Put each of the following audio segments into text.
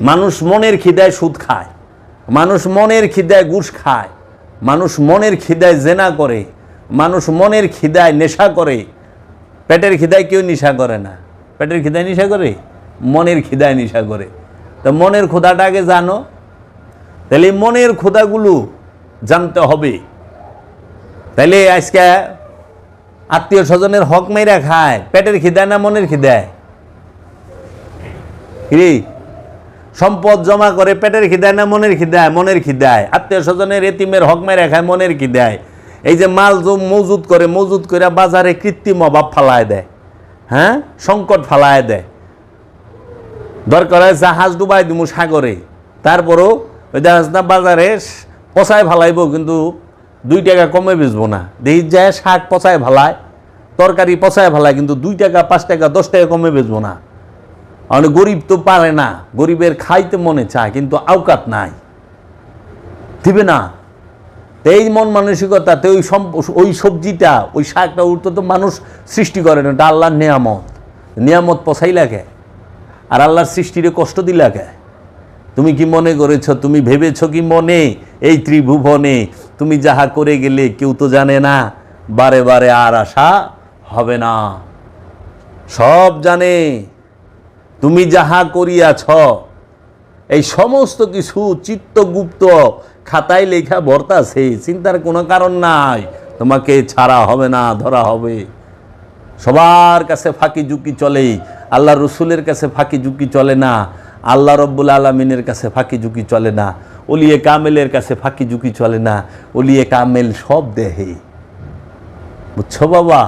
মানুষ মনের খিদায় সুদ খায়, মানুষ মনের খিদায় ঘুষ খায়, মানুষ মনের খিদায় জেনা করে, মানুষ মনের খিদায় নেশা করে। পেটের খিদায় কেউ নেশা করে না। পেটের খিদায় নেশা করে? মনের খিদায় নেশা করে। তো মনের ক্ষুধাটা আগে জানো। তাহলে মনের ক্ষুধাগুলো জানতে হবে। তাহলে আজকে আত্মীয় স্বজনের হক মেরা খায়, পেটের খিদায় না মনের খিদায়? কি সম্পদ জমা করে পেটের খিদায় না মনের খিদায়? মনের খিদায়। আত্মীয় স্বজনের এতিমের হক মেরে খায়, মনের খিদায়। এই যে মাল মজুদ করে মজুদ করে বাজারে কৃত্রিম অভাব ফালায় দেয়। হ্যাঁ? সংকট ফালায় দেয়। দরকার হয় জাহাজ ডুবাই দিমু সাগরে। তারপরও ওই জাহাজ না বাজারে পচায় ফালাইব, কিন্তু দুই টাকা কমে বেচবো না। দেখি যায় শাক পচায় ফালায়, তরকারি পচায় ফালায়, কিন্তু দুই টাকা, পাঁচ টাকা, দশ টাকা কমে বেচবো না। আর গরিব তো পারে না, গরিবের খাইতে মনে চায়, কিন্তু আওকাত নাই। দিবে না। এই মন মানসিকতাতে ওই ওই সবজিটা, ওই শাকটা উঠতে তো মানুষ সৃষ্টি করে না এটা আল্লাহর নিয়ামত। নিয়ামত পছাই লাগে। আর আল্লাহর সৃষ্টিরে কষ্ট দিলাকে তুমি কি মনে করেছ, তুমি ভেবেছ কি মনে এই ত্রিভুবনে? তুমি যাহা করে গেলে কেউ তো জানে না, বারে বারে আর আশা হবে না। সব জানে। তুমি যাহা করিয়াছ, এই সমস্ত কিছু চিত্তগুপ্ত খাতায় লেখা ভর্তাছে চিন্তার কোনো কারণ নাই। তোমাকে ছাড়া হবে না, ধরা হবে। সবার কাছে ফাঁকি ঝুঁকি চলে আল্লাহ রসুলের কাছে ফাঁকি ঝুঁকি চলে না, আল্লাহ রব্বুল আলমিনের কাছে ফাঁকি ঝুঁকি চলে না অলিয়ে কামেলের কাছে ফাঁকি ঝুঁকি চলে না অলিয়ে কামেল সব দেহে। বুঝছ বাবা?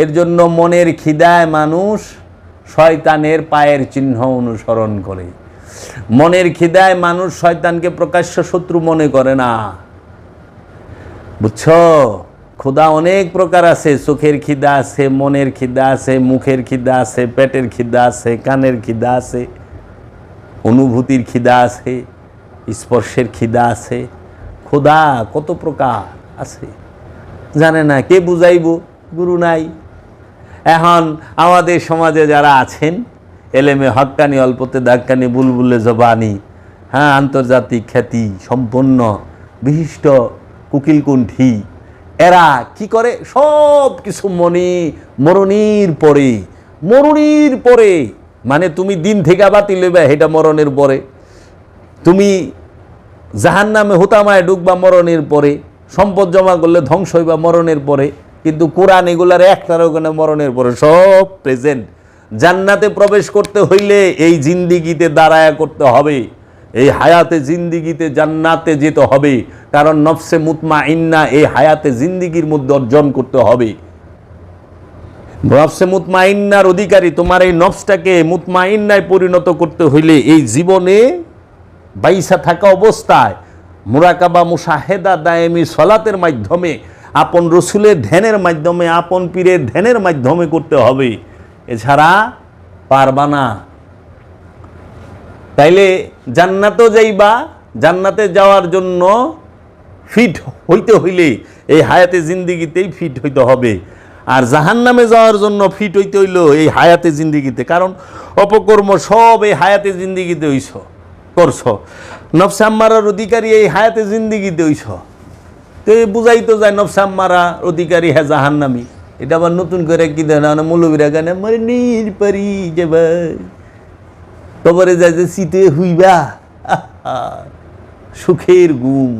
এর জন্য মনের খিদায় মানুষ শয়তানের পায়ের চিহ্ন অনুসরণ করে। মনের খিদায় মানুষ শয়তানকে প্রকাশ্য শত্রু মনে করে না। বুঝছ? ক্ষুধা অনেক প্রকার আছে। চোখের খিদা আছে, মনের খিদা আছে, মুখের খিদা আছে, পেটের খিদা আছে, কানের খিদা আছে, অনুভূতির খিদা আছে, স্পর্শের খিদা আছে। ক্ষুধা কত প্রকার আছে। জানে না কে বুঝাইব? গুরু নাই। এখন আমাদের সমাজে যারা আছেন, এলেমে হক্কানি অল্পতে দাক্কানি বুলবুলে জবানি হ্যাঁ আন্তর্জাতিক খ্যাতি সম্পন্ন, বিশিষ্ট কুকিলকুণ্ঠী, এরা কি করে? সব কিছু মনে, মরণীর পরে মরণীর পরে মানে তুমি দিন থেকে বাতিল লইবা এটা মরণের পরে। তুমি জাহান নামে হুতামায় ডুববা, মরণের পরে। সম্পদ জমা করলে ধ্বংস হইবা, মরণের পরে। কিন্তু কোরআন এগুলার একটার ওখানে মরণের পরে? সব প্রেজেন্ট জান্নাতে প্রবেশ করতে হইলে এই জিন্দিগিতে দাঁড়ায়া করতে হবে। এই হায়াতে জিন্দিগিতে জান্নাতে যেতে হবে। কারণ নফসে মুতমা ইন্না এই হায়াতে জিন্দিগির মধ্যে অর্জন করতে হবে। নফসে মুতমাইন্নার অধিকারী তোমার এই নফসটাকে মুতমা ইন্নায় পরিণত করতে হইলে এই জীবনে বাইসা থাকা অবস্থায় মুরাকাবা মুসাহেদা দায়েমি সলাতের মাধ্যমে আপন রসুলের ধ্যানের মাধ্যমে, আপন পীরের ধ্যানের মাধ্যমে করতে হবে। এছাড়া পারবা না। তাইলে জান্নাতও যাইবা, জান্নাতে যাওয়ার জন্য ফিট হইতে হইলে এই হায়াতে জিন্দিগিতেই ফিট হইতে হবে। আর জাহান নামে যাওয়ার জন্য ফিট হইতে হইল এই হায়াতে জিন্দিগিতে। কারণ অপকর্ম সব এই হায়াতে জিন্দিগিতে হইছ, করছ। নফসাম্মারার অধিকারী এই হায়াতে জিন্দিগিতে হইছ। তো বুঝাই তো যায় নফসাম্মারা অধিকারী হ্যাঁ জাহান্নামি। এটা আবার নতুন করে কি দেয় না মৌলবীরা গানে, মরে নীর পারি যে ভাই কবরে যায় যে, শীতে হুইবা। সুখের গুম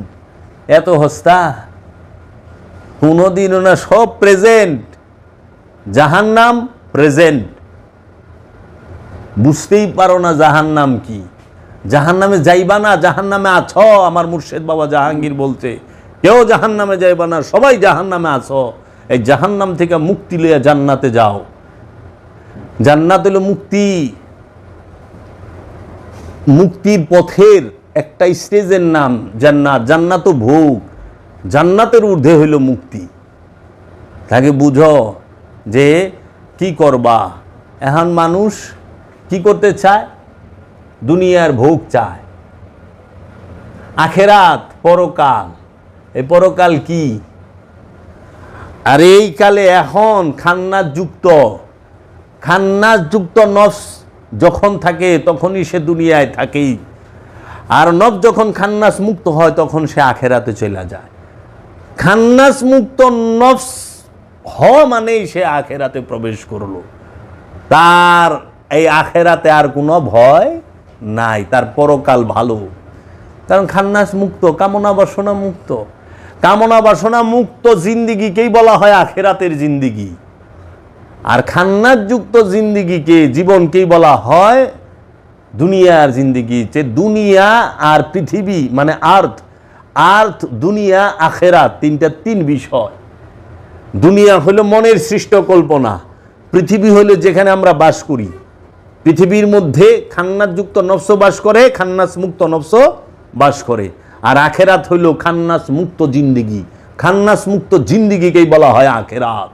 এত হস্তা। কোনোদিনও না সব প্রেজেন্ট জাহান্নাম প্রেজেন্ট বুঝতেই পারো না জাহান্নাম কি। জাহান্নামে যাইবা না, জাহান্নামে আছ, আমার মুর্শেদ বাবা জাহাঙ্গীর বলছে। কেউ জাহান্নামে যাইবা না, সবাই জাহান্নামে আছো। এই জাহান্নাম থেকে মুক্তি লইয়া জান্নাতে যাও। জান্নাত হলো মুক্তি। মুক্তির পথের একটা স্টেজের নাম জান্নাত। জান্নাত ভোগ, জান্নাতের ঊর্ধ্বে হইল মুক্তি। তাকে বুঝো যে কি করবা? এখন মানুষ কি করতে চায়? দুনিয়ার ভোগ চায়। আখেরাত, পরকাল। এই পরকাল কি? আর এই কালে এখন খান্নাস যুক্ত। খান্নাস যুক্ত নফস যখন থাকে, তখনই সে দুনিয়ায় থাকেই। আর নব যখন খান্নাস মুক্ত হয়, তখন সে আখেরাতে চলে যায়। খান্নাস মুক্ত নফস হওয়া মানেই সে আখেরাতে প্রবেশ করল। তার এই আখেরাতে আর কোনো ভয় নাই, তার পরকাল ভালো। কারণ খান্নাস মুক্ত, কামনা বাসনা মুক্ত। কামনা বাসনা মুক্ত জিন্দিগিকেই বলা হয় আখেরাতের জিন্দিগি। আর খান্নাস যুক্ত জিন্দিগিকে জীবনকেই বলা হয় দুনিয়ার জিন্দিগি। যে দুনিয়া আর পৃথিবী মানে আর্থ আর্থ, দুনিয়া, আখেরাত তিনটা তিন বিষয়। দুনিয়া হলো মনের সৃষ্ট কল্পনা পৃথিবী হলো যেখানে আমরা বাস করি। পৃথিবীর মধ্যে খান্নাসযুক্ত নফস বাস করে খান্নাস মুক্ত নফস বাস করে। আর আখেরাত হইল খান্নাস মুক্ত জিন্দিগি। খান্নাস মুক্ত জিন্দিগিকেই বলা হয় আখেরাত।